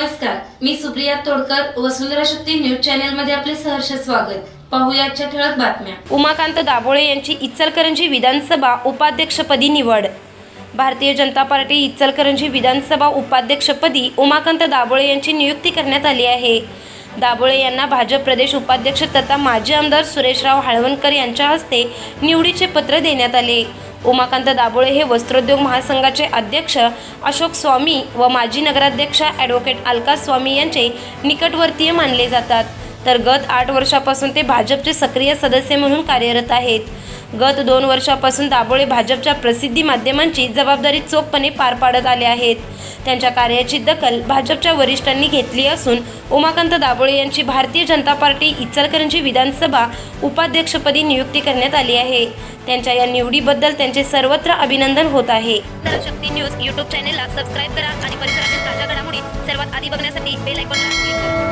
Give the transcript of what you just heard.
नमस्कार मी सुप्रिया तोडकर वसुंधरा शक्ती न्यूज चॅनलमध्ये आपले सहर्ष स्वागत. पाहुयाच्या ठळक बातम्या. उमाकांत दाभोळे यांची इचलकरंजी विधानसभा उपाध्यक्षपदी निवड. भारतीय जनता पार्टी इचलकरंजी विधानसभा उपाध्यक्षपदी उमाकांत दाभोळे यांची नियुक्ती करण्यात आली आहे. दाभोळे यांना भाजप प्रदेश उपाध्यक्ष तथा माजी आमदार सुरेशराव हाळवणकर यांच्या हस्ते निवडीचे पत्र देण्यात आले. उमाकांत दाभोळे हे वस्त्रोद्योग महासंघाचे अध्यक्ष अशोक स्वामी व माजी नगराध्यक्ष ॲडव्होकेट अलका स्वामी यांचे निकटवर्तीय मानले जातात. तर गत आठ वर्षापासून ते भाजपचे सक्रिय सदस्य म्हणून कार्यरत आहेत. गत दोन वर्षापासून दाबोळे भाजपच्या प्रसिद्धी माध्यमांची जबाबदारी चोखपणे पार पाडत आले आहेत. त्यांच्या कार्याची दखल भाजपच्या वरिष्ठांनी घेतली असून उमाकांत दाभोळे यांची भारतीय जनता पार्टी इचलकरंजी विधानसभा उपाध्यक्षपदी नियुक्ती करण्यात आली आहे. त्यांच्या या निवडीबद्दल त्यांचे सर्वत्र अभिनंदन होत आहे. शक्ती न्यूज युट्यूब चॅनेलला सबस्क्राईब करा आणि परिसरातील ताज्या घडामोडी सर्वात आधी बघण्यासाठी बेल आयकॉनला